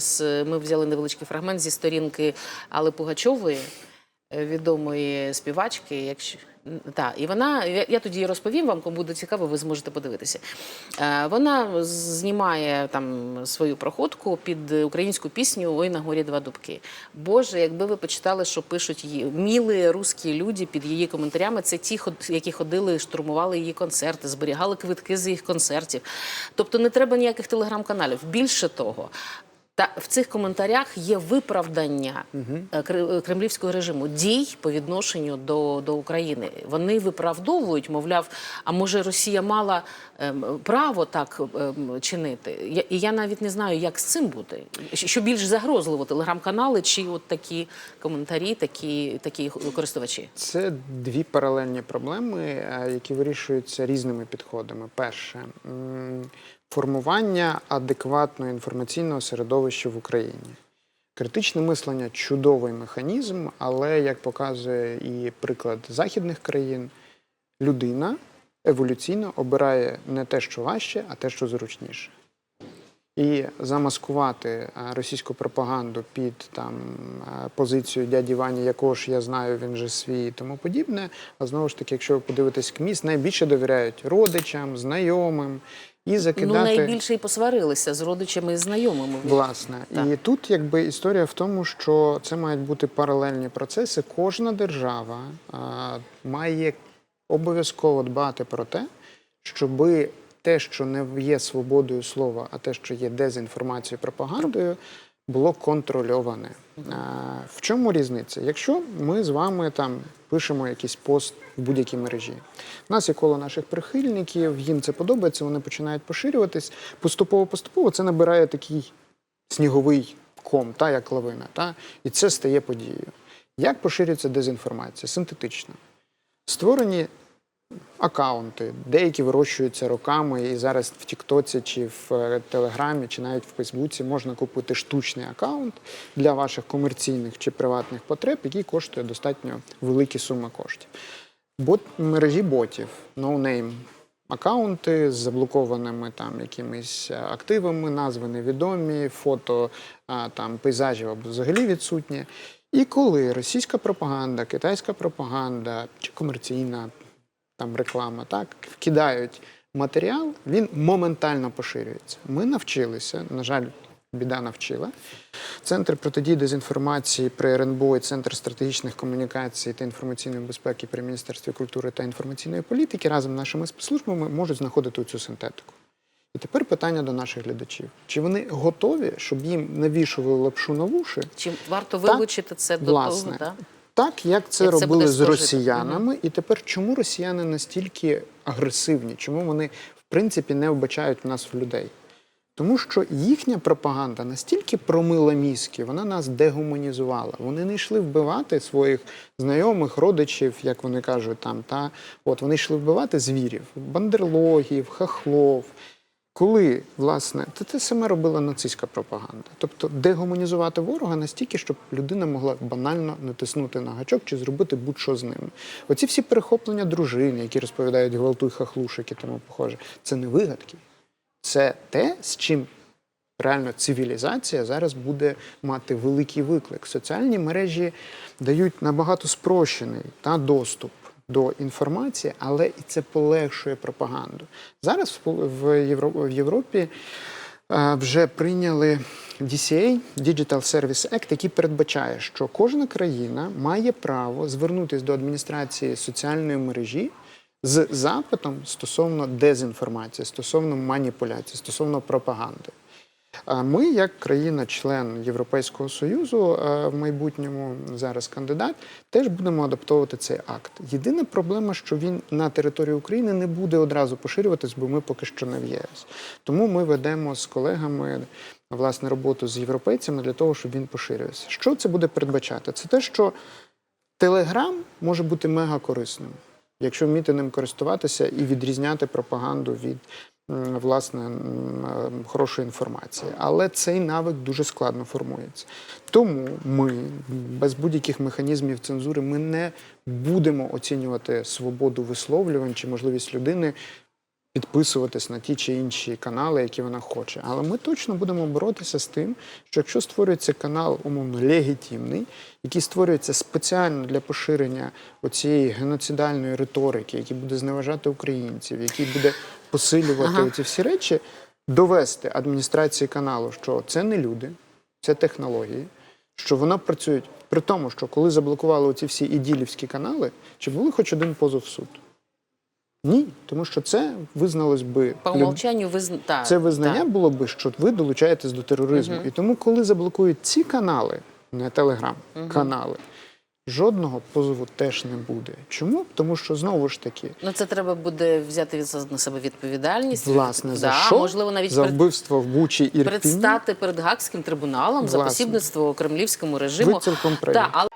З- Ми взяли невеличкий фрагмент зі сторінки Алли Пугачової, е, відомої співачки. Якщо та, і вона, я, тоді розповім вам, кому буде цікаво, ви зможете подивитися. Е, Вона знімає там свою проходку під українську пісню Ой на горі два дубки. Боже, якби ви почитали, що пишуть її міли русські люди під її коментарями. Це ті, які ходили, штурмували її концерти, зберігали квитки з їх концертів. Тобто не треба ніяких телеграм-каналів. Більше того. Та в цих коментарях є виправдання кре- кремлівського режиму дій по відношенню до, до України. Вони виправдовують, мовляв, а може Росія мала ем, право так ем, чинити? Я, і я навіть не знаю, як з цим бути. Що більш загрозливо, телеграм-канали чи от такі коментарі, такі, такі користувачі? Це дві паралельні проблеми, е, які вирішуються різними підходами. Перше формування адекватного інформаційного середовища в Україні. Критичне мислення чудовий механізм, але як показує і приклад західних країн, людина еволюційно обирає не те, що важче, а те, що зручніше. І замаскувати російську пропаганду під там позицію дяді Вані, якого ж я знаю, він же свій і тому подібне. А знову ж таки, якщо ви подивитесь КМІС, найбільше довіряють родичам, знайомим і закидати. Ну найбільше і посварилися з родичами і знайомими. Власне, Так. і тут якби історія в тому, що це мають бути паралельні процеси. Кожна держава а, має обов'язково дбати про те, щоби те, що не є свободою слова, а те, що є дезінформацією, пропагандою, було контрольоване. В чому різниця? Якщо ми з вами там пишемо якийсь пост в будь-якій мережі, у нас є коло наших прихильників, їм це подобається, вони починають поширюватись. Поступово-поступово це набирає такий сніговий ком, та як лавина, та і це стає подією. Як поширюється дезінформація? Синтетично. Створені акаунти, деякі вирощуються роками, і зараз в Тіктоці чи в е, Телеграмі, чи навіть в Фейсбуці можна купити штучний акаунт для ваших комерційних чи приватних потреб, який коштує достатньо великі суми коштів. Бот мережі ботів, ноунейм акаунти з заблокованими там якимись е, активами, назви невідомі, фото там пейзажів або взагалі відсутні. І коли російська пропаганда, китайська пропаганда чи комерційна там реклама, так вкидають матеріал, він моментально поширюється. Ми навчилися, на жаль, біда навчила. Центр протидії дезінформації при РНБО і Центр стратегічних комунікацій та інформаційної безпеки при Міністерстві культури та інформаційної політики разом з нашими спецслужбами можуть знаходити цю синтетику. І тепер питання до наших глядачів: чи вони готові, щоб їм навішували лапшу на вуші? Чи варто вилучити це до власне. того? Да? Так, як це Як робили буде з росіянами, і тепер чому росіяни настільки агресивні? Чому вони в принципі не вбачають в нас в людей? Тому що їхня пропаганда настільки промила мізки, вона нас дегуманізувала. Вони не йшли вбивати своїх знайомих, родичів, як вони кажуть, там та от вони йшли вбивати звірів, бандерлогів, хахлов. Коли, власне, це те саме робила нацистська пропаганда. Тобто дегуманізувати ворога настільки, щоб людина могла банально натиснути на гачок чи зробити будь-що з ним. Оці всі перехоплення дружин, які розповідають гвалтуй хахлушик і тому похоже, це не вигадки. Це те, з чим реально цивілізація зараз буде мати великий виклик. Соціальні мережі дають набагато спрощений та, доступ до інформації, але і це полегшує пропаганду. Зараз в в Євро- в Європі е, вже прийняли DCA, Digital Service Act, який передбачає, що кожна країна має право звернутися до адміністрації соціальної мережі з запитом стосовно дезінформації, стосовно маніпуляції, стосовно пропаганди. Ми, як країна-член Європейського Союзу, е, в майбутньому зараз кандидат, теж будемо адаптовувати цей акт. Єдина проблема, що він на території України не буде одразу поширюватись, бо ми поки що не в ЄС. Тому ми ведемо з колегами власне роботу з європейцями для того, щоб він поширювався. Що це буде передбачати? Це те, що Телеграм може бути мега корисним, якщо вміти ним користуватися і відрізняти пропаганду від власне е, хорошої інформації. Але цей навик дуже складно формується. Тому ми без будь-яких механізмів цензури ми не будемо оцінювати свободу висловлювань чи можливість людини підписуватись на ті чи інші канали, які вона хоче. Але ми точно будемо боротися з тим, що якщо створюється канал умовно легітимний, який створюється спеціально для поширення оцієї геноцидальної риторики, який буде зневажати українців, який буде посилювати Ага. ці всі речі, довести адміністрації каналу, що це не люди, це технології, що вона працює при тому, що коли заблокували оці всі іділівські канали, чи були хоч один позов в суд? Ні, тому що це визналось би По умовчанню визн... та, це визнання та. було би, що ви долучаєтесь до тероризму. І тому, коли заблокують ці канали, не телеграм, канали, жодного позову теж не буде. Чому? Тому що знову ж таки, Ну, це треба буде взяти на себе відповідальність. власне, да, що? можливо, навіть за вбивство в Бучі і предстати перед Гаагським трибуналом за посібництво кремлівському режиму. ви цілком праві. Але